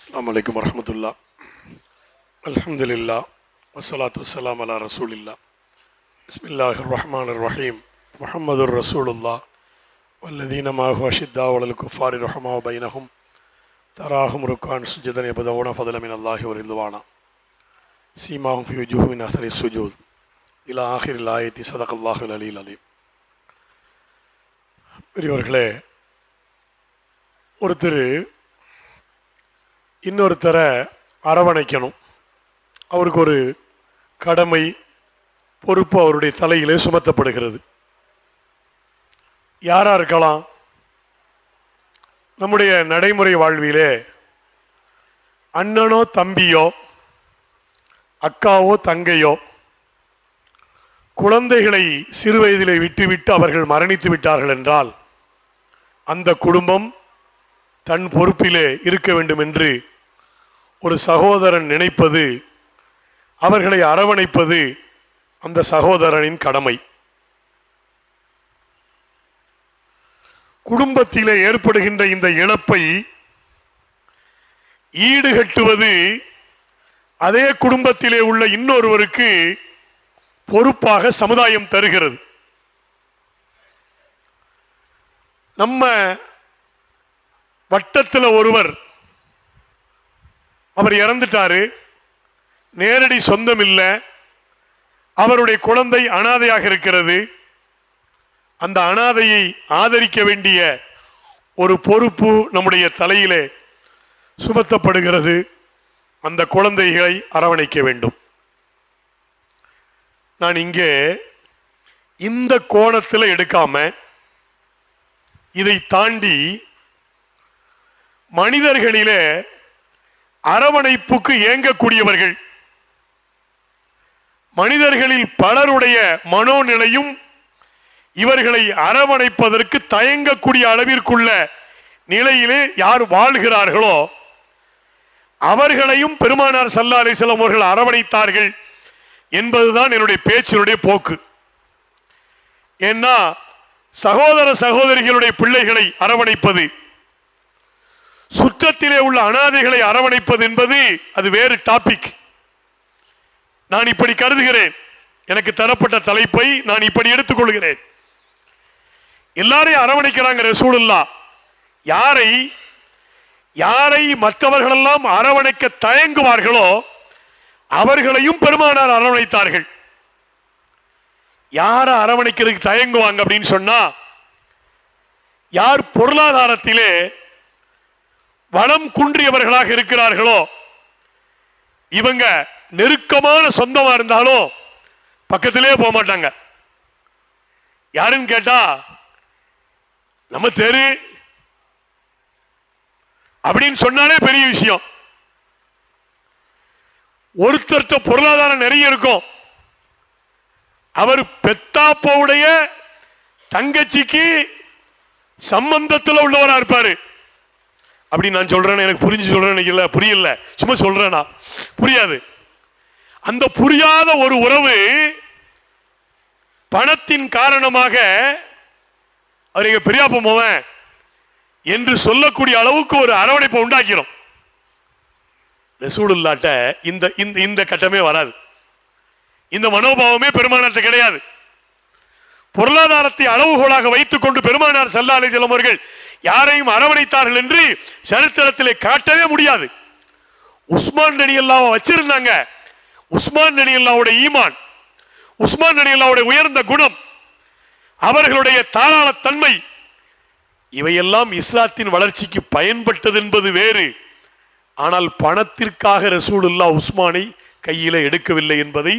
அஸ்லாம் வலைக்கம் வரமத்துல்லா அலமதுல்லா வசலாத்து வலாம் அலா ரசூலில்லா பிஸ்மில்லாஹ் ரஹ்மான் ரஹீம் முஹம்மது ரசூலுல்லா வல்லதீனமாக அஷித்தா வலல் குஃபாரி ரஹமா பைனஹும் தராஹும் ருக்கான் சுஜதன் எபதவுன ஃபதலமின் அல்லாஹி ஒரு இல்வானா சீமாஹும் ஃபியூஜூஹுமின் அசரி சுஜூத் இலா ஆஹிர் லாயத்தி சதக் சதகல்லாஹுல் அலீல் அலீம் பெரியவர்களே ஒருத்தர் இன்னொருத்தரை அரவணைக்கணும். அவருக்கு ஒரு கடமை பொறுப்பு அவருடைய தலையிலே சுமத்தப்படுகிறது. யாராக இருக்கலாம்? நம்முடைய நடைமுறை வாழ்விலே அண்ணனோ தம்பியோ அக்காவோ தங்கையோ குழந்தைகளை சிறு வயதிலே விட்டுவிட்டு அவர்கள் மரணித்து விட்டார்கள் என்றால் அந்த குடும்பம் தன் பொறுப்பிலே இருக்க வேண்டும் என்று ஒரு சகோதரன் நினைப்பது அவர்களை அரவணைப்பது அந்த சகோதரனின் கடமை. குடும்பத்திலே ஏற்படுகின்ற இந்த இழப்பை ஈடுகட்டுவது அதே குடும்பத்திலே உள்ள இன்னொருவருக்கு பொறுப்பாக சமுதாயம் தருகிறது. நம்ம வட்டத்தில் ஒருவர் அவர் இறந்துட்டாரு. நேரடி சொந்தம் இல்லை அவருடைய குழந்தை அனாதையாக இருக்கிறது. அந்த அனாதையை ஆதரிக்க வேண்டிய ஒரு பொறுப்பு நம்முடைய தலையிலே சுமத்தப்படுகிறது. அந்த குழந்தைகளை அரவணைக்க வேண்டும். நான் இங்கே இந்த கோணத்தில் எடுக்காம இதை தாண்டி மனிதர்களிலே அரவணைப்புக்கு ஏங்கக்கூடியவர்கள். மனிதர்களில் பலருடைய மனோநிலையும் இவர்களை அரவணைப்பதற்கு தயங்கக்கூடிய அளவிற்குள்ள நிலையிலே யார் வாழ்கிறார்களோ அவர்களையும் பெருமானார் சல்லா அலிஸ்லாம் அவர்கள் அரவணைத்தார்கள் என்பதுதான் என்னுடைய பேச்சினுடைய போக்கு. ஏன்னா சகோதர சகோதரிகளுடைய பிள்ளைகளை அரவணைப்பது சுற்றத்திலே உள்ள அனாதைகளை அரவணைப்பது என்பது அது வேறு டாபிக் நான் இப்படி கருதுகிறேன். எனக்கு தரப்பட்ட தலைப்பை நான் இப்படி எடுத்துக்கொள்கிறேன். எல்லாரையும் அரவணைக்கிறாங்க ரசூலுல்லா யாரை யாரை மற்றவர்களெல்லாம் அரவணைக்க தயங்குவார்களோ அவர்களையும் பெருமானார் அரவணைத்தார்கள். யாரை அரவணைக்கிறதுக்கு தயங்குவாங்க அப்படின்னு சொன்னா யார் பொருளாதாரத்திலே வளம் குன்றியவர்களாக இருக்கிறார்களோ இவங்க நெருக்கமான சொந்தமா இருந்தாலும் பக்கத்திலே போக மாட்டாங்க. யாருன்னு கேட்டா நம்ம தெரு அப்படின்னு சொன்னாலே பெரிய விஷயம். ஒருத்தர்த்த பொருளாதாரம் நிறைய இருக்கும். அவர் பெத்தாப்பவுடைய தங்கச்சிக்கு சம்பந்தத்தில் உள்ளவரா இருப்பாரு. அப்படி நான் சொல்றேன்னு எனக்கு புரிஞ்சு சொல்றேன்னு இல்லை புரியல. சும்மா சொல்றேனா? புரியாது. அந்த புரியாத ஒரு உறவு பணத்தின் காரணமாக அவர் எங்க பெரியாப்ப போவன் என்று சொல்லக்கூடிய அளவுக்கு ஒரு அரவணைப்பை உண்டாக்கிறோம். ரசூலுல்லாட்ட இந்த இந்த இந்த கட்டமே வராது. இந்த மனோபாவமே பெருமானாட்ட கிடையாது. பொருளாதாரத்தை அளவுகோலாக வைத்துக் கொண்டு பெருமானார் சல்லா அலி அவர்கள் யாரையும் அரவணைத்தார்கள் என்று சரித்திரத்திலே காட்டவே முடியாது. உஸ்மான் நடி அல்லாவை வச்சிருந்தாங்க. உஸ்மான் நடி அல்லாவுடைய ஈமான் உஸ்மான் நடி அல்லாவுடைய உயர்ந்த குணம் அவர்களுடைய தாராளத்தன்மை இவையெல்லாம் இஸ்லாத்தின் வளர்ச்சிக்கு பயன்பட்டது என்பது வேறு. ஆனால் பணத்திற்காக ரசூலுல்லா உஸ்மானை கையில் எடுக்கவில்லை என்பதை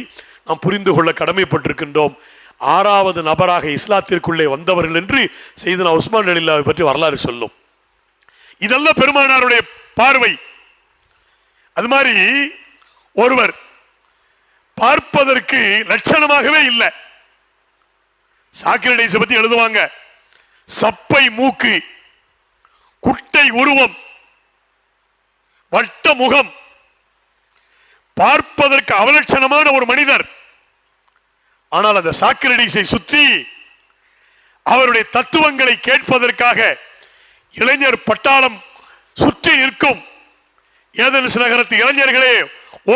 நாம் புரிந்து கொள்ள கடமைப்பட்டிருக்கின்றோம். ஆறாவது நபராக இஸ்லாத்திற்குள்ளே வந்தவர்கள் என்று செய்தனா உஸ்மான் அலில்லாவை பற்றி வரலாறு சொல்லும். இதெல்லாம் பெருமானாருடைய பார்வை. அது மாதிரி ஒருவர் பார்ப்பதற்கு லட்சணமாகவே இல்லை. சாக்கிரடைஸை பத்தி எழுதுவாங்க. சப்பை மூக்கு குட்டை உருவம் வட்ட முகம். பார்ப்பதற்கு அவலட்சணமான ஒரு மனிதர். ஆனால் அந்த சாக்கிரடிஸை சுற்றி அவருடைய தத்துவங்களை கேட்பதற்காக இளைஞர் பட்டாளம் சுற்றி நிற்கும். ஏதென்ஸ் நகரத்து இளைஞர்களே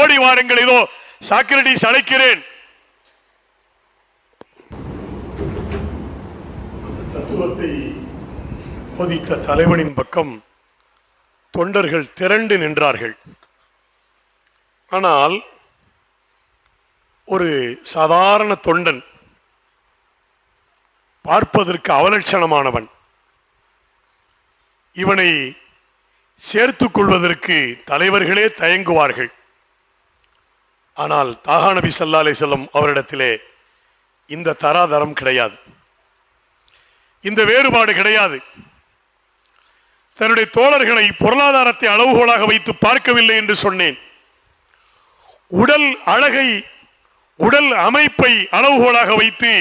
ஓடி வாருங்கள் இதோ சாக்ரட்டிஸ் அழைக்கிறேன். தத்துவத்தை போதித்த தலைவனின் பக்கம் தொண்டர்கள் திரண்டு நின்றார்கள். ஆனால் ஒரு சாதாரண தொண்டன் பார்ப்பதற்கு அவலட்சணமானவன். இவனை சேர்த்து கொள்வதற்கு தலைவர்களே தயங்குவார்கள். ஆனால் தாகா நபி ஸல்லல்லாஹு செல்லம் அவரிடத்திலே இந்த தராதரம் கிடையாது. இந்த வேறுபாடு கிடையாது. தன்னுடைய தோழர்களை பொருளாதாரத்தை அளவுகோலாக வைத்து பார்க்கவில்லை என்று சொன்னேன். உடல் அழகை உடல் அமைப்பை அளவுகோலாக வைத்து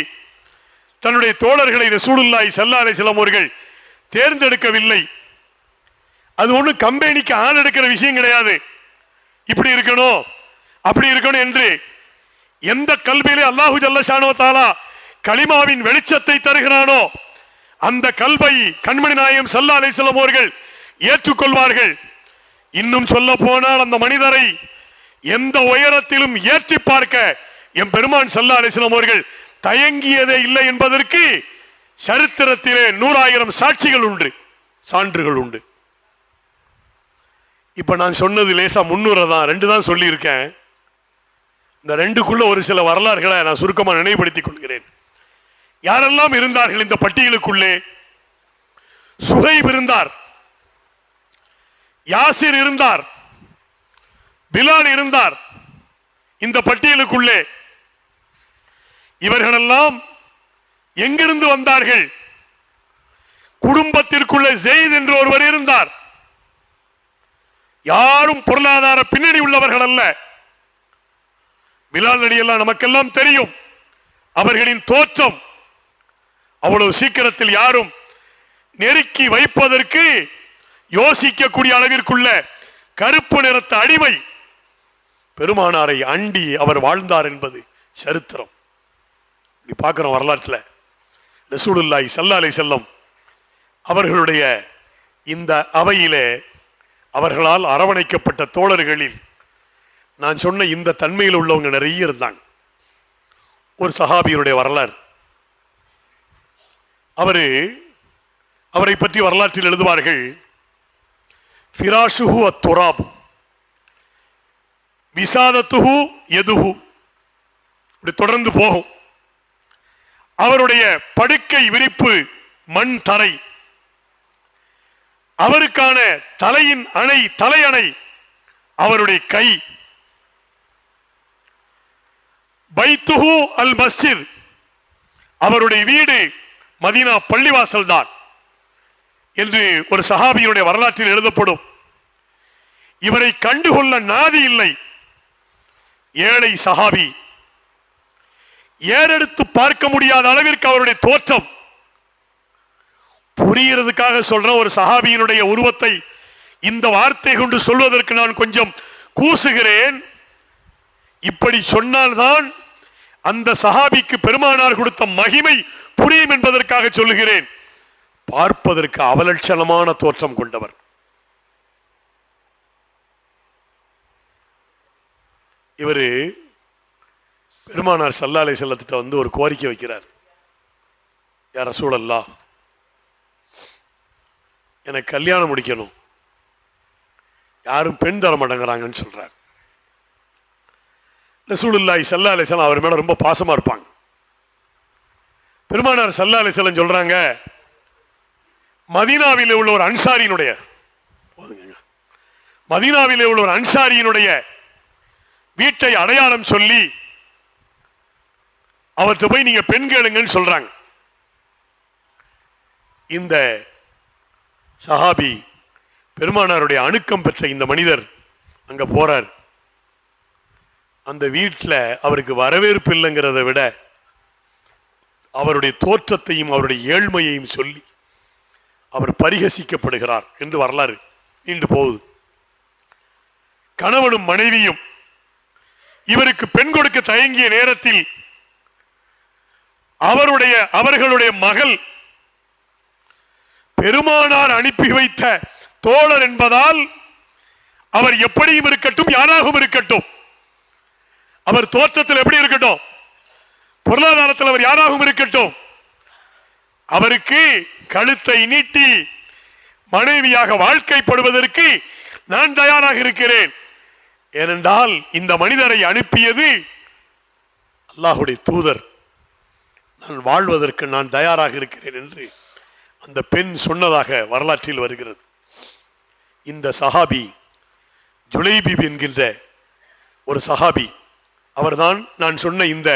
தன்னுடைய தோழர்களை ரசூலுல்லாய் ஸல்லல்லாஹு அலைஹி தேர்ந்தெடுக்கவில்லை. அது ஒன்றும் கம்பெனிக்கு ஆள் எடுக்கிற விஷயம் கிடையாது. இப்படி இருக்கணும் அப்படி இருக்கணும் என்று எந்த கல்வியிலே அல்லாஹு ஜல்லஷானோ தாலா கலிமாவின் வெளிச்சத்தை தருகிறானோ அந்த கல்வை கண்மணி நாயம் சல்லா அலிஸ்லாம் ஏற்றுக்கொள்வார்கள். இன்னும் சொல்ல போனால் அந்த மனிதரை எந்த உயரத்திலும் ஏற்றி பார்க்க என் பெருமான் சல்லா அலிஸ்லாம் அவர்கள் தயங்கியதே இல்லை என்பதற்கு சரித்திரத்திலே நூறாயிரம் சாட்சிகள் உண்டு சான்றுகள் உண்டு. இப்ப நான் சொன்னது லேசா முன்னூறு தான் ரெண்டு தான் சொல்லியிருக்கேன். இந்த ரெண்டுக்குள்ள ஒரு சில வரலாறுகளை நான் சுருக்கமாக நினைவுபடுத்திக் கொள்கிறேன். யாரெல்லாம் இருந்தார்கள் இந்த பட்டியலுக்குள்ளே? சுகைப் இருந்தார் யாசிர் இருந்தார் பிலால் இருந்தார். இந்த பட்டியலுக்குள்ளே இவர்களெல்லாம் எங்கிருந்து வந்தார்கள்? குடும்பத்திற்குள்ள ஜெயித் என்று ஒருவர் இருந்தார். யாரும் பொருளாதார பின்னணி உள்ளவர்கள் அல்ல. மிலால் நடிகெல்லாம் நமக்கெல்லாம் தெரியும். அவர்களின் தோற்றம் அவ்வளவு சீக்கிரத்தில் யாரும் நெருக்கி வைப்பதற்கு யோசிக்கக்கூடிய அளவிற்குள்ள கருப்பு நிறத்த அடிமை பெருமானாரை அண்டி அவர் வாழ்ந்தார் என்பது சரித்திரம். இப்படி பார்க்குறோம் வரலாற்றில் ரசூலுல்லாய் சல்லாலை செல்லம் அவர்களுடைய இந்த அவையிலே அவர்களால் அரவணைக்கப்பட்ட தோழர்களில் நான் சொன்ன இந்த தன்மையில் உள்ளவங்க நிறைய இருந்தாங்க. ஒரு சஹாபியருடைய வரலாறு. அவர் அவரை பற்றி வரலாற்றில் எழுதுவார்கள் ஃபிராஷுஹு அத்துராப் விசாதத்துஹு எதுஹு. இப்படி தொடர்ந்து போகும். அவருடைய படுக்கை விரிப்பு மண் தரை. அவருக்கான தலையின் அணை தலையணை அவருடைய கை. பைத்துஹு அல் மஸ்ஜித் அவருடைய வீடு மதீனா பள்ளிவாசல் தான் என்று ஒரு சஹாபியுடைய வரலாற்றில் எழுதப்படும். இவரை கண்டுகொள்ள நாதி இல்லை. ஏழை சஹாபி ஏறெடுத்து பார்க்க முடியாத அளவிற்கு அவருடைய தோற்றம்? புரியறதுக்காக சொல்ற ஒரு சஹாபியினுடைய உருவத்தை இந்த வார்த்தை கொண்டு சொல்வதற்கு நான் கொஞ்சம் கூசுகிறேன். இப்படி சொன்னால்தான் அந்த சஹாபிக்கு பெருமானார் கொடுத்த மகிமை புரியும் என்பதற்காக சொல்லுகிறேன். பார்ப்பதற்கு அவலட்சணமான தோற்றம் கொண்டவர். இவரு பெருமானார் சல்லாலை செல்லத்திட்ட வந்து ஒரு கோரிக்கை வைக்கிறார். யார சூழல்லா எனக்கு கல்யாணம் முடிக்கணும். யாரும் பெண் தர மாட்டேங்கிறாங்கன்னு சொல்கிறார் ரசூலுல்லாய் சல்லா அலிசல்லாம் அவர் மேலே ரொம்ப பாசமா இருப்பாங்க. பெருமானார் சல்லா அலிசல்லம் சொல்றாங்க மதீனாவில் உள்ள ஒரு அன்சாரியினுடைய போதுங்க மதீனாவில் உள்ள ஒரு அன்சாரியினுடைய வீட்டை அடையாளம் சொல்லி அவர்கிட்ட போய் நீங்க பெண் கேளுங்கன்னு சொல்றாங்க. இந்த சஹாபி பெருமானாருடைய அணுக்கம் பெற்ற இந்த மனிதர் அங்க போறார். அந்த வீட்டில் அவருக்கு வரவேற்பு இல்லைங்கிறத விட அவருடைய தோற்றத்தையும் அவருடைய ஏழ்மையையும் சொல்லி அவர் பரிகசிக்கப்படுகிறார் என்று வரலாறு நீண்டு போகுது. கணவனும் மனைவியும் இவருக்கு பெண் கொடுக்க தயங்கிய நேரத்தில் அவருடைய அவர்களுடைய மகள் பெருமானார் அனுப்பி வைத்த தோழர் என்பதால் அவர் எப்படியும் இருக்கட்டும் யாராகவும் இருக்கட்டும். அவர் தோற்றத்தில் எப்படி இருக்கட்டும்? பொருளாதாரத்தில் அவர் யாராகவும் இருக்கட்டும்? அவருக்கு கழுத்தை நீட்டி மனைவியாக வாழ்க்கைப்படுவதற்கு நான் தயாராக இருக்கிறேன். ஏனென்றால் இந்த மனிதரை அனுப்பியது அல்லாஹுடைய தூதர். நான் வாழ்வதற்கு நான் தயாராக இருக்கிறேன் என்று அந்த பெண் சொன்னதாக வரலாற்றில் வருகிறது. இந்த சஹாபி ஜுலைபீப் என்கின்ற ஒரு சஹாபி அவர்தான் நான் சொன்ன இந்த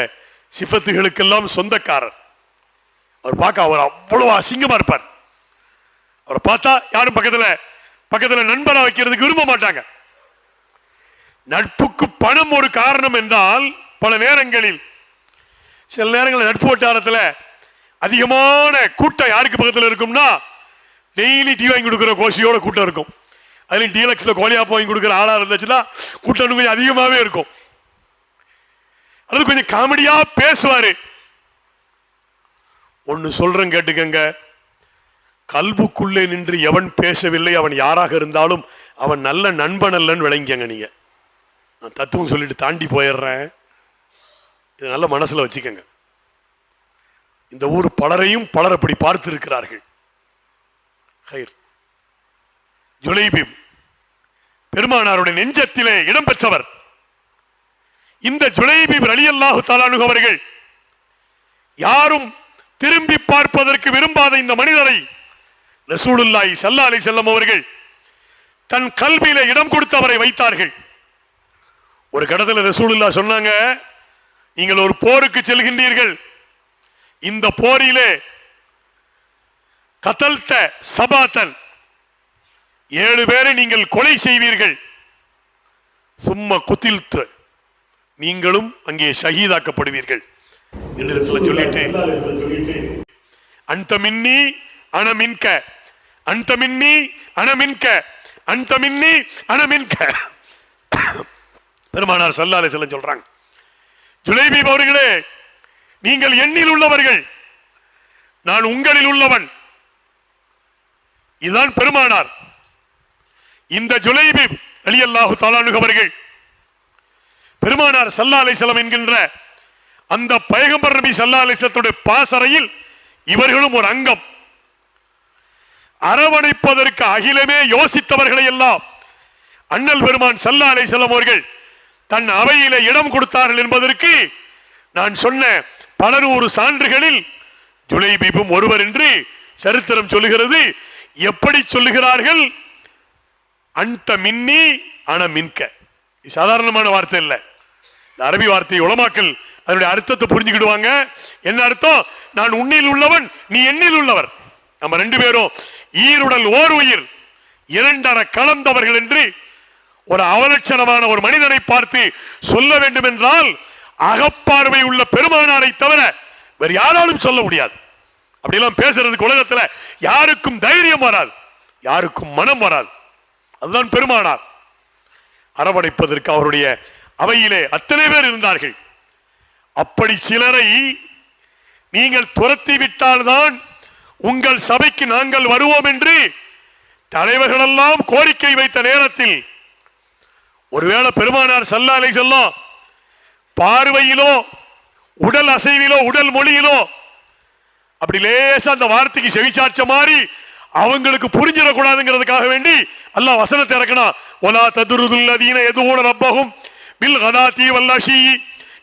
சிஃபத்துகளுக்கெல்லாம் சொந்தக்காரர். அவர் பார்க்க அவர் அவ்வளவு அசிங்கமாக இருப்பார். அவரை பார்த்தா யாரும் பக்கத்தில் பக்கத்தில் நண்பராக வைக்கிறதுக்கு விரும்ப மாட்டாங்க. நட்புக்கு பணம் ஒரு காரணம் என்றால் பல நேரங்களில் சில நேரங்களில் நட்பு வட்டாரத்தில் அதிகமான கூட்டம் யாருக்கு பக்கத்தில் இருக்கும்னா டெய்லி டீ வாங்கி கொடுக்குற கோஷியோட கூட்டம் இருக்கும். அதுலேயும் டீலக்ஸில் கோழியாப்பம் வாங்கி கொடுக்குற ஆளாக இருந்துச்சுன்னா கூட்டம் கொஞ்சம் அதிகமாகவே இருக்கும். அது கொஞ்சம் காமெடியாக பேசுவார். ஒன்று சொல்கிறேன் கேட்டுக்கங்க. கல்புக்குள்ளே நின்று எவன் பேசவில்லை அவன் யாராக இருந்தாலும் அவன் நல்ல நண்பன் அல்லன்னு விளங்கிங்க நீங்கள் நான் தத்துவம் சொல்லிட்டு தாண்டி போயிடுறேன். இது நல்ல மனசுல வச்சுக்கோங்க. இந்த ஊர் பலரையும் பலர் அப்படி பார்த்திருக்கிறார்கள். ஹைர். ஜுலைபீம். பெருமானாருடைய நெஞ்சத்திலே இடம்பெற்றவர் இந்த ஜுலைபீம் ரலியல்லாஹு தாலானு அவர்கள் யாரும் திரும்பி பார்ப்பதற்கு விரும்பாத இந்த மனிதரை ரசூலுல்லாய் சல்லா அலி செல்லம் அவர்கள் தன் கல்வியில இடம் கொடுத்து அவரை வைத்தார்கள். ஒரு கடத்துல ரசூலுல்லா சொன்னாங்க நீங்கள் ஒரு போருக்கு செல்கின்றீர்கள். இந்த போரிலே கதல்த்த சபாத்தன். ஏழு பேரை நீங்கள் கொலை செய்வீர்கள். சும்மா குத்தில்த்து. நீங்களும் அங்கே ஷஹீதாக்கப்படுவீர்கள் என்று சொல்லிட்டு அந்த மின்னி அணமின்க. அந்த மின்னி அணமின்க. அந்த மின்னி அணமின்க. பெருமானார் சல்லாலே செல்ல சொல்றாங்க. ஜுலைபீப் அவர்களே நீங்கள் எண்ணில் உள்ளவர்கள். நான் உங்களில் உள்ளவன். இதுதான் பெருமானார். இந்த ஜுலைபீப் அலி அல்லாஹு தாலானு அவர்கள். பெருமானார் சல்லா அலிசலம் என்கின்ற அந்த பயகம்பர் நபி சல்லா அலிசத்துடைய பாசறையில் இவர்களும் ஒரு அங்கம். அரவணைப்பதற்கு அகிலமே யோசித்தவர்களை எல்லாம் அண்ணல் பெருமான் சல்லா அலிசலம் அவர்கள் தன் அவையில இடம் கொடுத்தார்கள் என்பதற்கு நான் சொன்ன பல நூறு சான்றுகளில் ஜுலைபீபும் ஒருவர் என்று சரித்திரம் சொல்லுகிறது. எப்படி சொல்லுகிறார்கள்? அந்த மின்னி அன மின்க. சாதாரணமான வார்த்தை இல்லை இந்த அரபி வார்த்தை உளமாக்கல் அதனுடைய அர்த்தத்தை புரிஞ்சுக்கிடுவாங்க. என்ன அர்த்தம்? நான் உன்னில் உள்ளவன் நீ எண்ணில் உள்ளவர். நம்ம ரெண்டு பேரும் ஈருடல் ஓர் உயிர் இரண்டர கலந்தவர்கள் என்று ஒரு அவலட்சணமான ஒரு மனிதனை பார்த்து சொல்ல வேண்டும் என்றால் அகப்பார்வை உள்ள பெருமானாரை தவிர வேறு யாராலும் சொல்ல முடியாது. அப்படிலாம் பேசுறதுக்கு உலகத்துல யாருக்கும் தைரியம் வராது. யாருக்கும் மனம் வராது. அதுதான் பெருமானார். அரவணைப்பதற்கு அவருடைய அவையிலே அத்தனை பேர் இருந்தார்கள். அப்படி சிலரை நீங்கள் துரத்தி விட்டால்தான் உங்கள் சபைக்கு நாங்கள் வருவோம் என்று தலைவர்களெல்லாம் கோரிக்கை வைத்த நேரத்தில் ஒருவேளை பெருமானார் சல்லாலை செல்லம் பார்வையிலோ உடல் அசைவிலோ உடல் மொழியிலோ அப்படி லேசா அந்த வார்த்தைக்கு செவிச்சாச்ச மாதிரி அவங்களுக்கு புரிஞ்சிடக்கூடாதுங்கிறதுக்காக வேண்டி அல்லாஹ் வசனத்தை இறக்கணும் ஒலா ததுருதுல்லதீன எதுவோன ரப்பகும் பில் கதா வல்லாஷி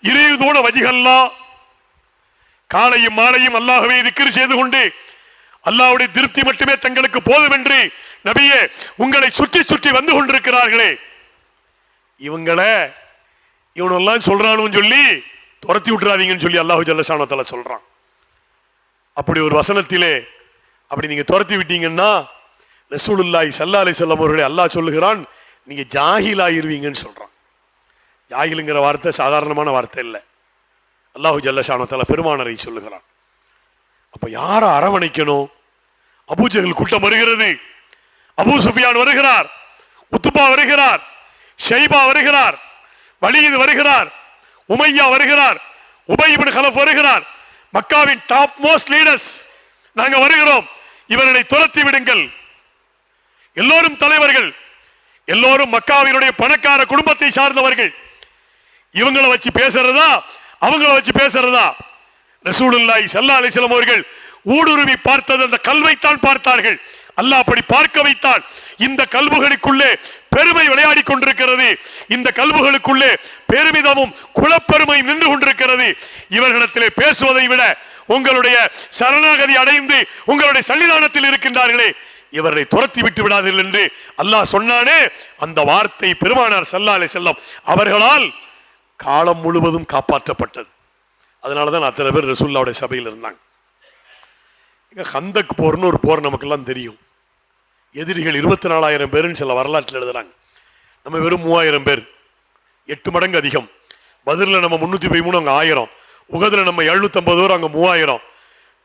இறையுதோன வஜிகல்லா. காலையும் மாலையும் அல்லாகவே திக்கிரி செய்து கொண்டு அல்லாவுடைய திருப்தி மட்டுமே தங்களுக்கு போதும் என்று நபியே உங்களை சுற்றி சுற்றி வந்து கொண்டிருக்கிறார்களே. இவங்களை இவனெல்லாம் சொல்கிறானுன்னு சொல்லி துரத்தி விட்டுறாதீங்கன்னு சொல்லி அல்லாஹு ஜல்லசானத்தில் சொல்கிறான் அப்படி ஒரு வசனத்திலே அப்படி நீங்கள் துரத்தி விட்டீங்கன்னா ரசூலுல்லாய் சல்லா அலி செல்லம் அவர்களை அல்லாஹ் சொல்லுகிறான் நீங்கள் ஜாகிலாயிருவீங்கன்னு சொல்கிறான் ஜாகிலுங்கிற வார்த்தை சாதாரணமான வார்த்தை இல்லை. அல்லாஹு ஜல்லசானத்தில் பெருமானரை சொல்லுகிறான். அப்போ யாரை அரவணைக்கணும்? அபூஜகல் கூட்டம் வருகிறது. அபூ சுஃபியான் வருகிறார். உத்துப்பா வருகிறார். ஷைபா வருகிறார் வலிது வருகிறார் உமையா வருகிறார் உபயிபின் கலப் வருகிறார். மக்காவின் டாப் மோஸ்ட் லீடர்ஸ் நாங்க வருகிறோம். இவர்களை துரத்தி விடுங்கள். எல்லோரும் தலைவர்கள் எல்லோரும் மக்காவினுடைய பணக்கார குடும்பத்தை சார்ந்தவர்கள். இவங்களை வச்சு பேசுறதா அவங்கள வச்சு பேசுறதா? ரசூலுல்லாஹி சல்லா அலைஹி அவர்கள் ஊடுருவி பார்த்தது அந்த கல்வைத்தான் பார்த்தார்கள். அல்லாஹ் அப்படி பார்க்க வைத்தான் இந்த கல்வுகளுக்குள்ளே பெருமை விளையாடி கொண்டிருக்கிறது. இந்த கல்வுகளுக்குள்ளே பெருமிதமும் குலப்பெருமை நின்று கொண்டிருக்கிறது. இவர்களிடத்திலே பேசுவதை விட உங்களுடைய சரணாகதி அடைந்து உங்களுடைய சன்னிதானத்தில் இருக்கின்றார்களே இவரை துரத்தி விட்டு விடாதீர்கள் என்று அல்லாஹ் சொன்னானே. அந்த வார்த்தை பெருமானார் சல்லாலே செல்லம் அவர்களால் காலம் முழுவதும் காப்பாற்றப்பட்டது. அதனால தான் அத்தனை பேர் ரசூல்லாவுடைய சபையில் இருந்தாங்க. ஹந்தக் போர்னு ஒரு போர் நமக்கெல்லாம் தெரியும். எதிரிகள் இருபத்தி நாலாயிரம் பேருன்னு சில வரலாற்றில் எழுதுறாங்க. நம்ம வெறும் மூவாயிரம் பேர். எட்டு மடங்கு அதிகம். பதிலில் நம்ம முந்நூற்றி பதிமூணு அங்கே ஆயிரம். உகதில் நம்ம எழுநூத்தம்பது பேர் அங்கே மூவாயிரம்.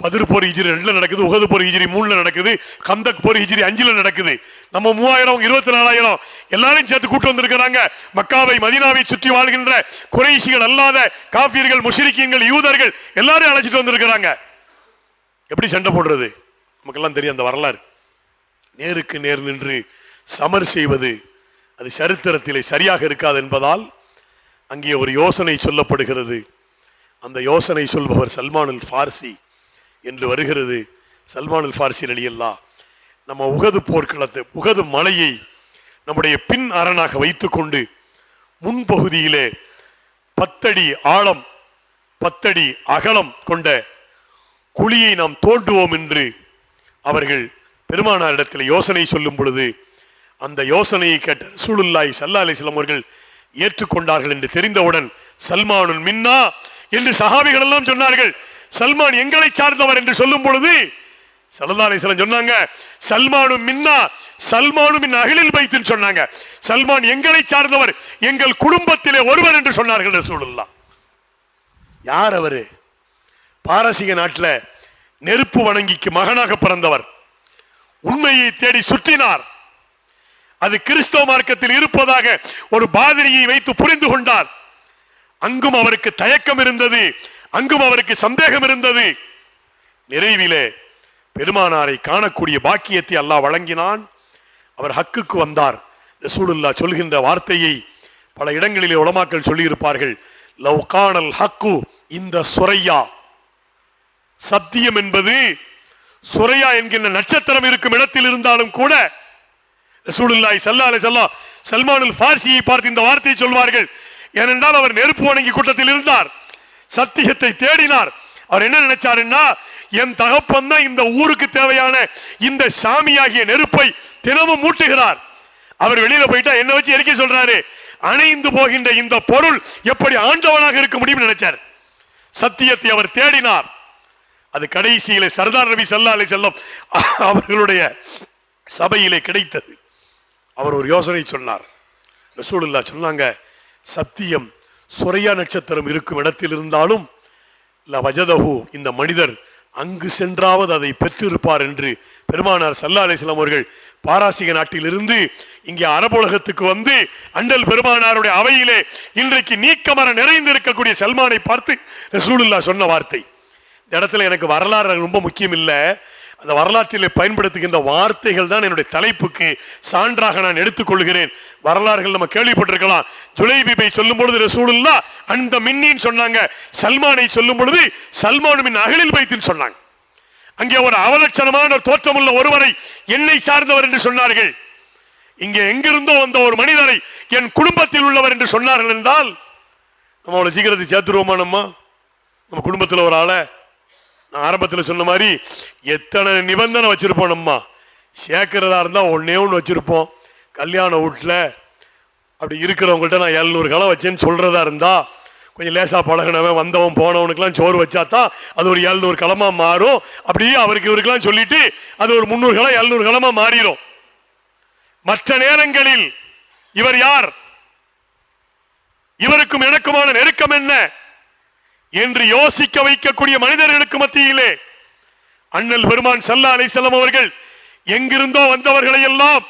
பதிர் போர் ஹிஜிரி ரெண்டில் நடக்குது உகது போர் ஹிஜிரி மூணில் நடக்குது கந்தக் போர் ஹிஜிரி அஞ்சில் நடக்குது. நம்ம மூவாயிரம் இருபத்தி நாலாயிரம் எல்லாரையும் சேர்த்து கூட்டு வந்திருக்கிறாங்க. மக்காவை மதீனாவை சுற்றி வாழ்கின்ற குறைசிகள் அல்லாத காஃபியர்கள் முஷ்ரிக்கீன்கள் யூதர்கள் எல்லாரையும் அழைச்சிட்டு வந்திருக்கிறாங்க. எப்படி சண்டை போடுறது? நமக்கெல்லாம் தெரியும் அந்த வரலாறு. நேருக்கு நேர் நின்று சமர் செய்வது அது சரித்திரத்திலே சரியாக இருக்காது என்பதால் அங்கே ஒரு யோசனை சொல்லப்படுகிறது. அந்த யோசனை சொல்பவர் சல்மானுல் ஃபார்சி என்று வருகிறது. சல்மானுல் ஃபார்சி அலியல்லா நம்ம உகது போர்க்களத்தை உகது மலையை நம்முடைய பின் அரணாக வைத்துக்கொண்டு முன்பகுதியிலே பத்தடி ஆழம் பத்தடி அகலம் கொண்ட குழியை நாம் தோண்டுவோம் என்று அவர்கள் பெருமானாரிடத்தில் யோசனை சொல்லும் பொழுது அந்த யோசனையை கேட்ட சூழுல்லாய் சல்லா அலிஸ்லாம் அவர்கள் ஏற்றுக்கொண்டார்கள் என்று தெரிந்தவுடன் சல்மானுன் மின்னா என்று சஹாபிகள் எல்லாம் சொன்னார்கள். சல்மான் எங்களை சார்ந்தவர் என்று சொல்லும் பொழுது சல்லா அலிஸ்லாம் சொன்னாங்க சல்மானும் மின்னா சல்மானும் மின் அகிலில் வைத்துன்னு சொன்னாங்க. சல்மான் எங்களை சார்ந்தவர் எங்கள் குடும்பத்திலே ஒருவர் என்று சொன்னார்கள் சூழல்லாம் யார் அவரு? பாரசீக நாட்டில் நெருப்பு வணங்கிக்கு மகனாக பிறந்தவர். உண்மையை தேடி சுற்றினார். அது கிறிஸ்தவ மார்க்கத்தில் இருப்பதாக ஒரு பாதிரியை வைத்து புரிந்து கொண்டார். அங்கும் அவருக்கு தயக்கம் இருந்தது அங்கும் அவருக்கு சந்தேகம் இருந்தது. நிறைவிலே பெருமானாரை காணக்கூடிய பாக்கியத்தை அல்லாஹ் வழங்கினான். அவர் ஹக்குக்கு வந்தார். ரசூலுல்லா சொல்கின்ற வார்த்தையை பல இடங்களிலே உலமாக்கள் சொல்லியிருப்பார்கள். லவ் காணல் ஹக்கு இந்த சுரையா. சத்தியம் என்பது சுரையா என்கின்ற நட்சத்திரம் இருக்கும் இடத்தில் இருந்தாலும் கூட ரசூலுல்லாஹி ஸல்லல்லாஹு அலைஹி வஸல்லம் சல்மானுல் ஃபார்சியை பார்த்து இந்த வார்த்தையை சொல்வார்கள். ஏனென்றால் அவர் நெருப்பு வணங்கி கூட்டத்தில் இருந்தார். சத்தியத்தை தேடினார். அவர் என்ன நினைச்சாருன்னா என் தகப்பன் தான் இந்த ஊருக்கு தேவையான இந்த சாமியாகிய நெருப்பை தினமும் மூட்டுகிறார். அவர் வெளியில போயிட்டா என்ன வச்சு எரிக்க சொல்றாரு. அணைந்து போகின்ற இந்த பொருள் எப்படி ஆண்டவனாக இருக்க முடியும்னு நினைச்சார். சத்தியத்தை அவர் தேடினார். அது கடைசியிலே சர்தார் ரவி சல்லாலை செல்லம் அவர்களுடைய சபையிலே கிடைத்தது. அவர் ஒரு யோசனை சொன்னார். ரசூலுல்லா சொன்னாங்க சத்தியம் சுரையா நட்சத்திரம் இருக்கும் இடத்தில் இருந்தாலும் ல வஜதஹு இந்த மனிதர் அங்கு சென்றாவது அதை பெற்றிருப்பார் என்று பெருமானார் சல்லா அலிஸ்லாம் அவர்கள் பாராசிக நாட்டிலிருந்து இங்கே அரபுலகத்துக்கு வந்து அண்டல் பெருமானாருடைய அவையிலே இன்றைக்கு நீக்கமர நிறைந்திருக்கக்கூடிய சல்மானை பார்த்து ரசூலுல்லா சொன்ன வார்த்தை. இடத்துல எனக்கு வரலாறு ரொம்ப முக்கியம் இல்லை அந்த வரலாற்றில் பயன்படுத்துகின்ற வார்த்தைகள் தான் என்னுடைய தலைப்புக்கு சான்றாக நான் எடுத்துக்கொள்கிறேன். வரலாறுகள் நம்ம கேள்விப்பட்டிருக்கலாம். ஜுலைபிபை சொல்லும் பொழுது ரசூலுல்லா அந்த மின்னின்னு சொன்னாங்க. சல்மானை சொல்லும் பொழுது சல்மான் மின் அகலில் வைத்துன்னு சொன்னாங்க. அங்கே ஒரு அவலட்சணமான ஒரு தோற்றமுள்ள ஒருவரை என்னை சார்ந்தவர் என்று சொன்னார்கள். இங்கே எங்கிருந்தோ வந்த ஒரு மனிதரை என் குடும்பத்தில் உள்ளவர் என்று சொன்னார்கள் என்றால் நம்ம அவளை சீக்கிரத்தை சேர்த்துருவோமா நம்ம? நம்ம குடும்பத்தில் ஒரு ஆளை நான் ஆரம்பத்தில் சொன்ன மாதிரி எத்தனை நிபந்தனை வச்சுருப்போம் நம்ம? சேர்க்கிறதா இருந்தால் ஒன்னே ஒன்று வச்சுருப்போம். கல்யாண வீட்டில் அப்படி இருக்கிறவங்கள்ட்ட நான் எழுநூறு கலம் வச்சேன்னு சொல்றதா இருந்தால் கொஞ்சம் லேசாக பழகினவன் வந்தவன் போனவனுக்கெல்லாம் சோறு வச்சா தான் அது ஒரு எழுநூறு களமா மாறும். அப்படியே அவருக்கு இவருக்கெல்லாம் சொல்லிட்டு அது ஒரு முந்நூறு களம் எழுநூறு களமா மாறிடும். மற்ற நேரங்களில் இவர் யார்? இவருக்கும் எனக்குமான நெருக்கம் என்ன? என்று யோசிக்க வைக்கக்கூடிய மனிதர்களுக்கு மத்தியிலே அண்ணல் பெருமான் சல்லா அலிசல்லம் அவர்கள் எங்கிருந்தோ வந்தவர்களை எல்லாம்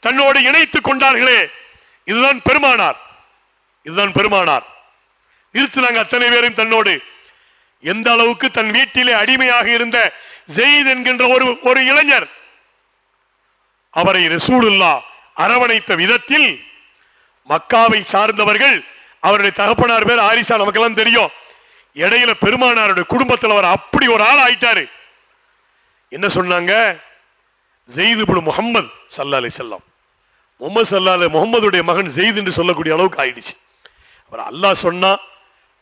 தன்னோடு இணைத்துக் கொண்டார்களே. இதுதான் பெருமானார். இதுதான் பெருமானார். நிறுத்தினாங்க அத்தனை பேரும் தன்னோடு எந்த அளவுக்கு தன் வீட்டிலே அடிமையாக இருந்த ஜெயித் என்கின்ற ஒரு ஒரு இளைஞர் அவரை ரசூலுல்லா அரவணைத்த விதத்தில் மக்காவை சார்ந்தவர்கள் அவருடைய தகப்பனார் பேர் ஆரிசா நமக்கெல்லாம் தெரியும். இடையில பெருமானாருடைய குடும்பத்தில் அவர் அப்படி ஒரு ஆள் ஆயிட்டாரு. என்ன சொன்னாங்க? ஜெயிதுபுடு முகமது சல்லா அலி செல்லம் முகமது சல்லா அலி முகமதுடைய மகன் ஜெயித் என்று சொல்லக்கூடிய அளவுக்கு ஆயிடுச்சு. அவர் அல்லாஹ் சொன்னா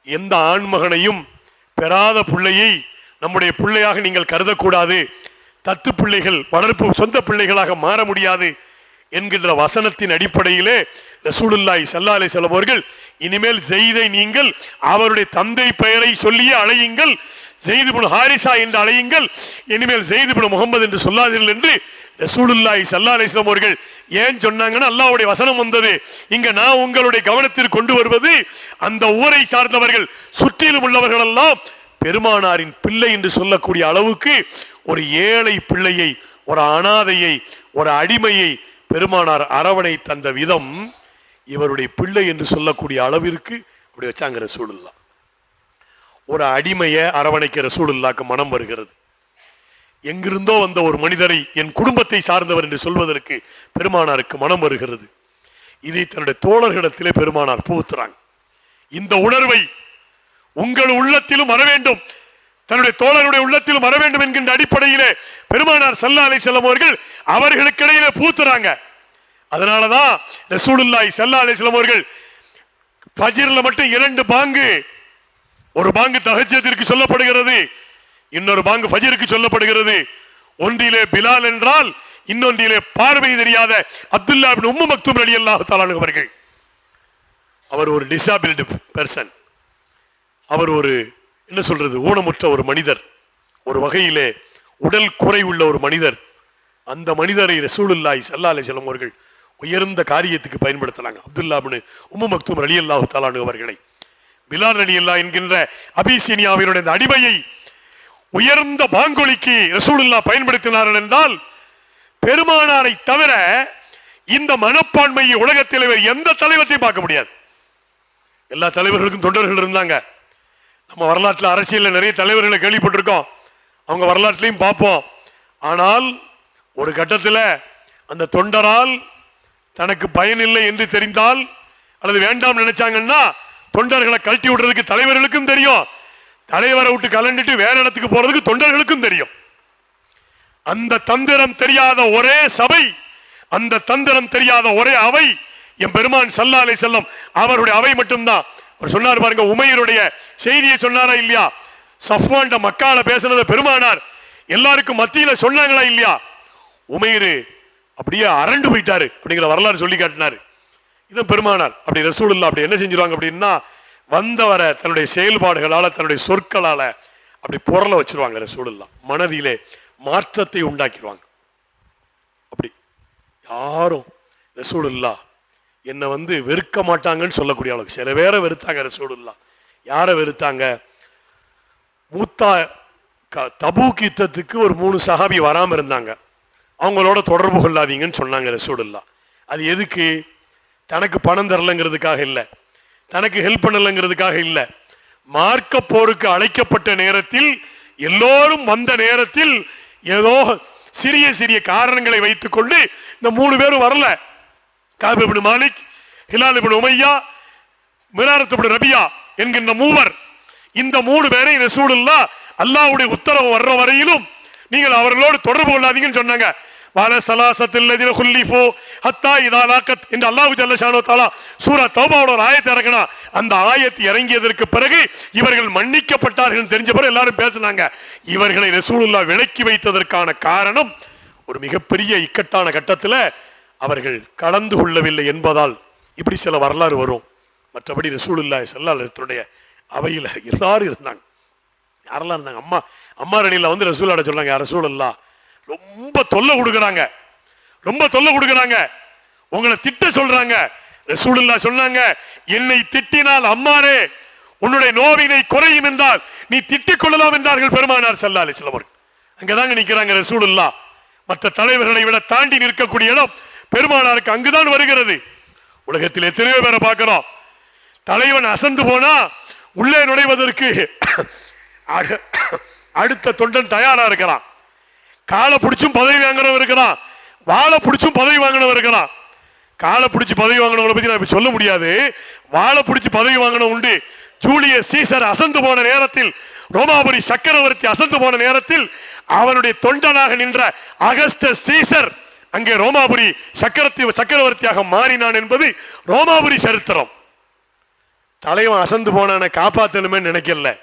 எந்த ஆண்மகனையும் பெறாத பிள்ளையை நம்முடைய பிள்ளையாக நீங்கள் கருதக்கூடாது. தத்து பிள்ளைகள் வளர்ப்பு சொந்த பிள்ளைகளாக மாற முடியாது. என்கின்ற வசனத்தின் அடிப்படையிலே ரசூலுல்லாஹி ஸல்லல்லாஹு அலைஹி அவர்கள் இனிமேல் செய்தை நீங்கள் அவருடைய தந்தை பெயரை சொல்லியே அழையுங்கள் ஜெயிது ஹாரிசா என்று அழையுங்கள் இனிமேல் ஜெயிது முகமது என்று சொல்லாதீர்கள் என்று ரசூலுல்லாய் சல்லா அலிஸ்லாம் அவர்கள் ஏன் சொன்னாங்கன்னா அல்லாவுடைய வசனம் வந்தது. இங்க நான் உங்களுடைய கவனத்திற்கு கொண்டு வருவது அந்த ஊரை சார்ந்தவர்கள் சுற்றிலும் உள்ளவர்கள் எல்லாம் பெருமானாரின் பிள்ளை என்று சொல்லக்கூடிய அளவுக்கு ஒரு ஏழை பிள்ளையை ஒரு அனாதையை ஒரு அடிமையை பெருமானார் அரவணை தந்த விதம் இவருடைய பிள்ளை என்று சொல்லக்கூடிய அளவிற்கு அப்படி வச்சாங்க ரசூலுல்லா. ஒரு அடிமையை அரவணைக்க ரசூலுல்லாக்கு மனம் வருகிறது. எங்கிருந்தோ வந்த ஒரு மனிதரை என் குடும்பத்தை சார்ந்தவர் என்று சொல்வதற்கு பெருமானாருக்கு மனம் வருகிறது. இதை தன்னுடைய தோழர்களிடத்திலே பெருமானார் புகுத்துறாங்க. இந்த உணர்வை உங்கள் உள்ளத்திலும் வர வேண்டும் தன்னுடைய தோழருடைய உள்ளத்திலும் வர வேண்டும் என்கின்ற அடிப்படையிலே பெருமானார் சல்லா அலை செல்லம் அவர்கள் அவர்களுக்கு இடையில பூத்துறாங்க. அதனாலதான் ரசூலுல்லாய் சல்லா அலை செல்லம் அவர்கள் ஃபஜ்ர்ல மட்டும் இரண்டு பாங்கு ஒரு பாங்கு தஹஜ்ஜத்திற்கு சொல்லப்படுகிறது இன்னொரு பாங்கு ஃபஜ்ருக்கு சொல்லப்படுகிறது. ஒன்றிலே பிலால் என்றால் இன்னொன்றிலே பார்வை தெரியாத அப்துல்லா உம்மு மக்தும் அலி அல்லாஹு அவர்கள். அவர் ஒரு டிசாபிலிட்டி பெர்சன் அவர் ஒரு என்ன சொல்றது ஊனமுற்ற ஒரு மனிதர். ஒரு வகையிலே உடல் குறை உள்ள ஒரு மனிதர். அந்த மனிதரை ரசூலுல்லாய் சல்லா அலி வஸல்லம் அவர்கள் உயர்ந்த காரியத்துக்கு பயன்படுத்தினாங்க அப்துல்லாபின் உம்மு மக்தூம் ரலியல்லாஹு தாலானு அவர்களை. பிலால் ரலியல்லாஹ் என்கின்ற அபிசீனியாவினுடைய அடிமையை உயர்ந்த பாங்கொலிக்கு ரசூலுல்லா பயன்படுத்தினார்கள் என்றால் பெருமானாரை தவிர இந்த மனப்பான்மையை உலகத்தில் எந்த தலைவத்தையும் பார்க்க முடியாது. எல்லா தலைவர்களுக்கும் தொண்டர்கள் இருந்தாங்க. நம்ம வரலாற்றில் அரசியலில் நிறைய தலைவர்களை கேள்விப்பட்டிருக்கோம். அவங்க வரலாற்றிலையும் பார்ப்போம். ஆனால் ஒரு கட்டத்தில் அந்த தொண்டரால் தனக்கு பயனில்லை என்று தெரிந்தால் அல்லது வேண்டாம் நினைச்சாங்கன்னா தொண்டர்களை கழட்டி விடுறதுக்கு தலைவர்களுக்கும் தெரியும். தலைவரை விட்டு கலண்டுட்டு வேற இடத்துக்கு போறதுக்கு தொண்டர்களுக்கும் தெரியும். அந்த தந்திரம் தெரியாத ஒரே சபை அந்த தந்திரம் தெரியாத ஒரே அவை என் பெருமான் சல்லா அலை செல்லம் அவருடைய அவை மட்டும்தான். அவர் சொன்னார் பாருங்க உமையருடைய செய்தியை சொன்னாரா இல்லையா? சஃப்வான்ட மக்கால பேசினதை பெருமானார். எல்லாருக்கும் மத்தியில சொன்னாங்களா இல்லையா? உமையரு அப்படியே அரண்டு போயிட்டாரு. அப்படிங்கிற வரலாறு சொல்லி காட்டினாரு. இதுதான் பெருமானார். அப்படி ரசூல் இல்லை அப்படி என்ன செஞ்சிருவாங்க அப்படின்னா வந்தவரை தன்னுடைய செயல்பாடுகளால் தன்னுடைய சொற்களால அப்படி பொருளை வச்சிருவாங்க ரசூலுல்லா மனதிலே மாற்றத்தை உண்டாக்கிடுவாங்க அப்படி யாரும் ரசூலுல்லா என்னை வந்து வெறுக்க மாட்டாங்கன்னு சொல்லக்கூடிய அளவுக்கு சில பேரை வெறுத்தாங்க ரசூலுல்லா யாரை வெறுத்தாங்க? மூத்தா க- தபூக் யுத்தத்துக்கு ஒரு மூணு சஹாபி வராமல் இருந்தாங்க. அவங்களோட தொடர்பு கொள்ளாதீங்கன்னு சொன்னாங்க ரசூடுல்லா அது எதுக்கு? தனக்கு பணம் தரலைங்கிறதுக்காக இல்லை. தனக்கு ஹெல்ப் பண்ணலைங்கிறதுக்காக இல்லை. மார்க்க போருக்கு அழைக்கப்பட்ட நேரத்தில் எல்லோரும் வந்த நேரத்தில் ஏதோ சிறிய சிறிய காரணங்களை வைத்துக்கொண்டு இந்த மூணு பேரும் வரல. காபிபின் மாலிக் ஹிலால் உமையா மிராரத் ரபியா என்கின்ற மூவர் இந்த மூணு பேரை ரசூலுல்லா அல்லாவுடைய உத்தரவு வர்ற வரையிலும் நீங்கள் அவர்களோடு தொடர்பு கொள்ளாதீங்கன்னு சொன்னாங்க. வால சலாசத்தில் லதின ஹத்தா இதா லாக்கத் என்று அல்லாஹ் ஜல்ல ஷானு தாலா சூரா தௌபாவோட ஒரு ஆயத்தை இறக்கணும் அந்த ஆயத்து இறங்கியதற்கு பிறகு இவர்கள் மன்னிக்கப்பட்டார்கள் தெரிஞ்ச பிறகு எல்லாரும் பேசினாங்க. இவர்களை ரசூலுல்லா விலக்கி வைத்ததற்கான காரணம் ஒரு மிகப்பெரிய இக்கட்டான கட்டத்தில் அவர்கள் கலந்து கொள்ளவில்லை என்பதால் இப்படி சில வரலாறு வரும். மற்றபடி ரசூலுல்லா ஸல்லல்லாஹு அவையில் எல்லாரும் இருந்தாங்க. யாரெல்லாம் இருந்தாங்க? அம்மா அம்மா ரணியில் வந்து ரசூலாட ரசூல் ரசூலுல்லா ரொம்ப தொல்லை கொடுக்குறாங்க. ரொம்ப தொல்லை கொடுக்குறாங்க. உங்களை திட்ட சொல்றாங்க. ரசூலுல்லா சொன்னாங்க என்னை திட்டினால் அம்மாரே உன்னுடைய நோவினை குறையும் என்றால் நீ திட்டிக் கொள்ளலாம் என்றார்கள் பெருமானார் ஸல்லல்லாஹு சிலவர் வஸல்லம் அவர்கள். அங்கதாங்க நிக்கிறாங்க ரசூலுல்லா. மற்ற தலைவர்களை விட தாண்டி நிற்கக்கூடிய இடம் பெருமானாருக்கு அங்குதான் வருகிறது. உலகத்தில் எத்தனையோ பேரை பார்க்கிறோம். தலைவன் அசந்து போனா உள்ளே நுழைவதற்கு அடு- அடுத்த தொண்டன் தயாரா இருக்கிறான். காலை பிடிச்சும் பதவி வாங்குறவன் இருக்கிறான். வாழை பிடிச்சும் பதவி வாங்கினவன் இருக்கிறான். காலை பிடிச்சி பதவி வாங்கினவங்களை பத்தி நான் இப்ப சொல்ல முடியாது. வாழை பிடிச்சி பதவி வாங்கின உண்டு. ஜூலிய சீசர் அசந்து போன நேரத்தில் ரோமாபுரி சக்கரவர்த்தி அசந்து போன நேரத்தில் அவனுடைய தொண்டனாக நின்ற அகஸ்ட சீசர் அங்கே ரோமாபுரி சக்கரத்தி சக்கரவர்த்தியாக மாறினான் என்பது ரோமாபுரி சரித்திரம். தலைவன் அசந்து போனான காப்பாற்றணுமே நினைக்கல.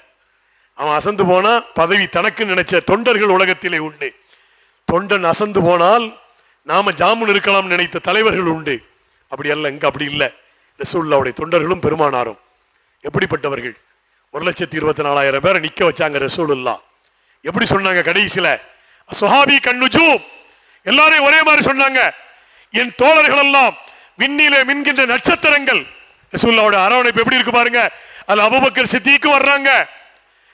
அவன் அசந்து போனால் பதவி தனக்கு நினைச்ச தொண்டர்கள் உலகத்திலே உண்டு. தொண்டன் அசந்து போனால் நாம ஜாமுன் இருக்கலாம் நினைத்த தலைவர்கள் உண்டு. அப்படி அல்ல இங்கே அப்படி இல்லை. ரசூல்லாவுடைய தொண்டர்களும் பெருமானாரும். எப்படிப்பட்டவர்கள்? ஒரு லட்சத்தி இருபத்தி நாலாயிரம் பேரை நிற்க வச்சாங்க ரசூலுல்லா. எப்படி சொன்னாங்க கடைசியில்? சுஹாபி கண்ணுஜூ எல்லாரையும் ஒரே மாதிரி சொன்னாங்க. என் தோழர்கள் எல்லாம் விண்ணிலே மின்கின்ற நட்சத்திரங்கள். ரசூல்லாவோட அரவணைப்பு எப்படி இருக்கு பாருங்க. அது அபுபக்கர் சித்திக்கு வர்றாங்க.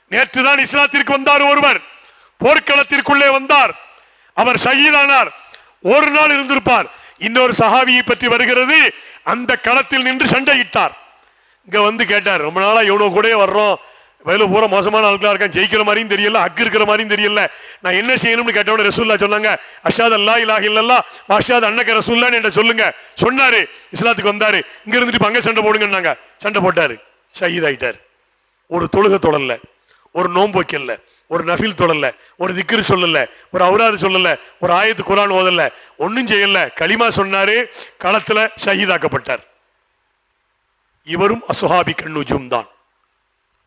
நேற்று தான் இஸ்லாத்திற்கு வந்தார் ஒருவர். போர்க்களத்திற்குள்ளே வந்தார். அவர் ஷஹீதானார். ஒரு நாள் இருந்திருப்பார். இன்னொரு சஹாவியை பற்றி வருகிறது. அந்த களத்தில் நின்று சண்டையிட்டார். இங்க வந்து கேட்டார் ரொம்ப நாளா இவனோ கூட வர்றோம். வயலு பூரா மோசமான ஆட்களாக இருக்கான். ஜெயிக்கிற மாதிரியும் தெரியல அக்கு இருக்கிற மாதிரியும் தெரியல. நான் என்ன செய்யணும்னு கேட்டவன ரசூல்லா சொன்னாங்க அஷாத் அல்லா இலாஹ இல்லல்லா அஷாத் அன்னக்க ரசூல்லான்னு என்கிட்ட சொல்லுங்க. சொன்னாரு இஸ்லாத்துக்கு வந்தாரு. இங்க இருந்துட்டு அங்கே சண்டை போடுங்கன்னாங்க. சண்டை போட்டாரு. ஷஹீத் ஆயிட்டார் ஒரு தொழுகை தொடரல ஒரு நோன்பு வைக்கல ஒரு நஃபில் தொடரல ஒரு திக்ரு சொல்லல ஒரு அவுராது சொல்லல ஒரு ஆயத்து குரான் ஓதல ஒன்றும் செய்யல. களிமா சொன்னாரு களத்துல ஷஹீதாக்கப்பட்டார். இவரும் அசுஹாபி கண்ணுஜும் தான்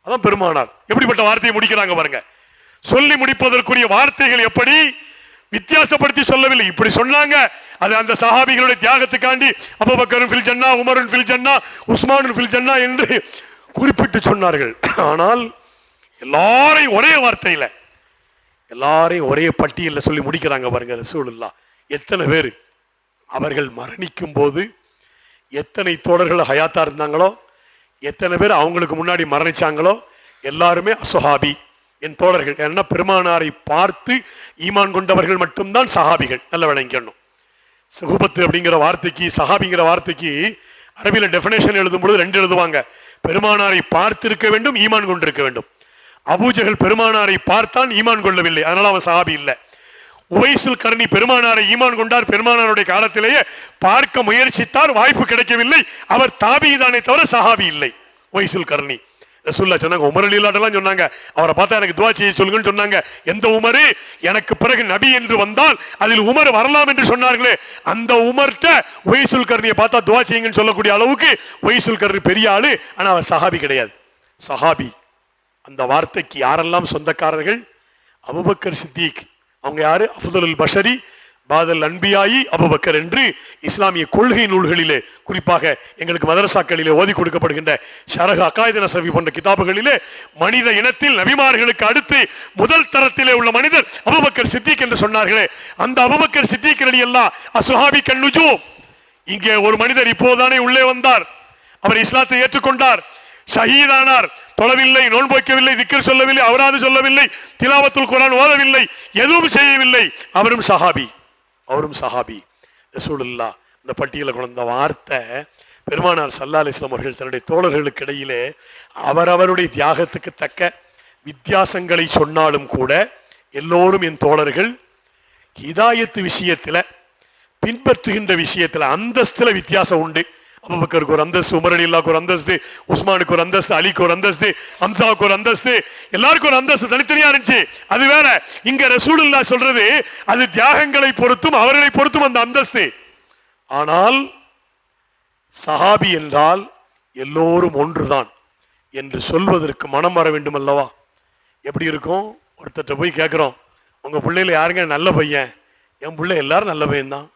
அதான் பெருமானார். எப்படிப்பட்ட வார்த்தையை முடிக்கிறாங்க பாருங்க. சொல்லி முடிப்பதற்குரிய வார்த்தைகள் எப்படி? வித்தியாசப்படுத்தி சொல்லவில்லை. இப்படி சொன்னாங்க. அது அந்த சஹாபிகளுடைய தியாகத்துக்காண்டி அபுபக்கரும் ஃபில் ஜன்னா உமருன் ஃபில் ஜன்னா உஸ்மானும் ஃபில் ஜன்னா என்று குறிப்பிட்டு சொன்னார்கள். ஆனால் எல்லாரையும் ஒரே வார்த்தையில் எல்லாரையும் ஒரே பட்டியலில் சொல்லி முடிக்கிறாங்க பாருங்க ரசூலுல்லா எத்தனை பேர்? அவர்கள் மரணிக்கும் போது எத்தனை தோழர்கள் ஹயாத்தா இருந்தாங்களோ எத்தனை பேர் அவங்களுக்கு முன்னாடி மரணிச்சாங்களோ எல்லாருமே அசுஹாபி. என் தோழர்கள் ஏன்னா பெருமானாரை பார்த்து ஈமான் கொண்டவர்கள் மட்டும்தான் சஹாபிகள். நல்ல விளங்கிக்கணும் சுகுபத்து அப்படிங்கிற வார்த்தைக்கு சஹாபிங்கிற வார்த்தைக்கு அரபியில் டெஃபினேஷன் எழுதும் பொழுது ரெண்டு எழுதுவாங்க. பெருமானாரை பார்த்திருக்க வேண்டும் ஈமான் கொண்டிருக்க வேண்டும். அபூஜகல் பெருமானாரை பார்த்தான் ஈமான் கொள்ளவில்லை. அதனால் அவன் சஹாபி இல்லை. உவைசுல் கர்ணி பெருமானாரை ஈமான் கொண்டார். பெருமானாருடைய காலத்திலேயே பார்க்க முயற்சித்தார் வாய்ப்பு கிடைக்கவில்லை. அவர் தாபிதானே தவிர சஹாபி இல்லை. உவைசுல் கர்ணி. ரசூல்லா சொன்னாங்க உமர் அலிலாட்டெல்லாம் சொன்னாங்க. அவரை பார்த்தா எனக்கு துவா செய்ய சொல்லுங்கன்னு சொன்னாங்க. எந்த உமரு? எனக்கு பிறகு நபி என்று வந்தால் அதில் உமர் வரலாம் என்று சொன்னார்களே. அந்த உமர்கிட்ட ஒய்சுல் கர்ணியை பார்த்தா துவா செய்யுங்கன்னு சொல்லக்கூடிய அளவுக்கு ஒய்சுல் கர்ணி பெரிய ஆளு. ஆனால் அவர் சஹாபி கிடையாது. சஹாபி. அந்த வார்த்தைக்கு யாரெல்லாம் சொந்தக்காரர்கள்? அபுபக்கர் சித்திக். அவங்க யாரு? அஃதுல் பஷரி பாதல் அன்பியாயி அபுபக்கர் என்று இஸ்லாமிய கொள்கை நூல்களிலே குறிப்பாக எங்களுக்கு மதரசாக்களிலே ஓதி கொடுக்கப்படுகின்ற ஷரக அகாயுத நசவி போன்ற கிதாபுகளிலே மனித இனத்தில் நபிமார்களுக்கு அடுத்து முதல் தரத்திலே உள்ள மனிதர் அபுபக்கர் சித்திக் என்று சொன்னார்களே. அந்த அபுபக்கர் சித்திக் அடி அல்லா அசுஹாபி கண்ணுஜூ இங்கே ஒரு மனிதர் இப்போதானே உள்ளே வந்தார். அவர் இஸ்லாத்தை ஏற்றுக்கொண்டார். ஷஹீதானார். தொழவில்லை நோன்பு வைக்கவில்லை திக்கர் சொல்லவில்லை அவராது சொல்லவில்லை திலாவத்துல் குரான் ஓதவில்லை எதுவும் செய்யவில்லை. அவரும் சஹாபி அவரும் சஹாபி. ரசூலுல்லா இந்த பட்டியலில் கொண்ட வார்த்தை பெருமானார் சல்லா அலிஸ்லாம் அவர்கள் தன்னுடைய தோழர்களுக்கு இடையிலே அவரவருடைய தியாகத்துக்கு தக்க வித்தியாசங்களை சொன்னாலும் கூட எல்லோரும் என் தோழர்கள் ஹிதாயத்து விஷயத்தில் பின்பற்றுகின்ற விஷயத்தில் அந்தஸ்தில் வித்தியாசம் உண்டு. அபுபக்கருக்கு ஒரு அந்தஸ்து உமர் இல்லாக்கு ஒரு அந்தஸ்து உஸ்மானுக்கு ஒரு அந்தஸ்து அலிக்கு ஒரு அந்தஸ்து அம்சாவுக்கு ஒரு அந்தஸ்து எல்லாருக்கும் ஒரு அந்தஸ்து தனித்தனியா இருந்துச்சு. அது வேற. இங்க ரசூலுல்லா சொல்றது அது தியாகங்களை பொறுத்தும் அவர்களை பொறுத்தும் அந்த அந்தஸ்து. ஆனால் சஹாபி என்றால் எல்லோரும் ஒன்றுதான் என்று சொல்வதற்கு மனம் வர வேண்டும் அல்லவா? எப்படி இருக்கும்? ஒருத்தட்ட போய் கேட்குறோம் உங்க பிள்ளையில யாருங்க? நல்ல பையன். என் பிள்ளை எல்லாரும் நல்ல பையன்தான்.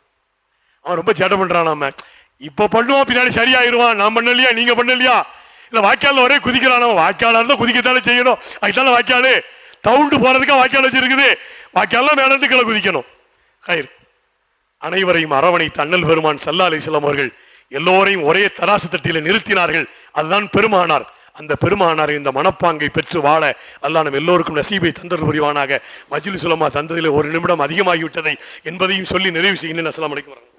அவன் ரொம்ப சேட்டை பண்ணுறான் நம்ம இப்ப பண்ணுவோம் பின்னாடி சரியாயிருவான். நான் பண்ணலையா நீங்க பண்ணலையா? இல்ல வாய்க்கால ஒரே குதிக்கிறான் அவன் வாய்க்காலா இருந்தா குதிக்கத்தானே செய்யணும்? அதுதானே வாய்க்கால்? தவுண்டு போறதுக்கா வாய்க்கால் வச்சிருக்குது. வாய்க்காலாம் மேலத்து கீழே குதிக்கணும். கயிறு. அனைவரையும் அரவணைத்து அண்ணல் பெருமான் சல்லா அலிஸ்லாம் அவர்கள் எல்லோரையும் ஒரே தராசு தட்டியில் நிறுத்தினார்கள். அதுதான் பெருமானார். அந்த பெருமானார் இந்த மனப்பாங்கை பெற்று வாழ அல்லா நம் எல்லோருக்கும் நசீபை தந்தர் புரிவானாக. மஜிலி சுலமா தந்ததில் ஒரு நிமிடம் அதிகமாகிவிட்டதை என்பதையும் சொல்லி நிறைவு செய்கிறேன் அஸ்லாம் அலைக்கும்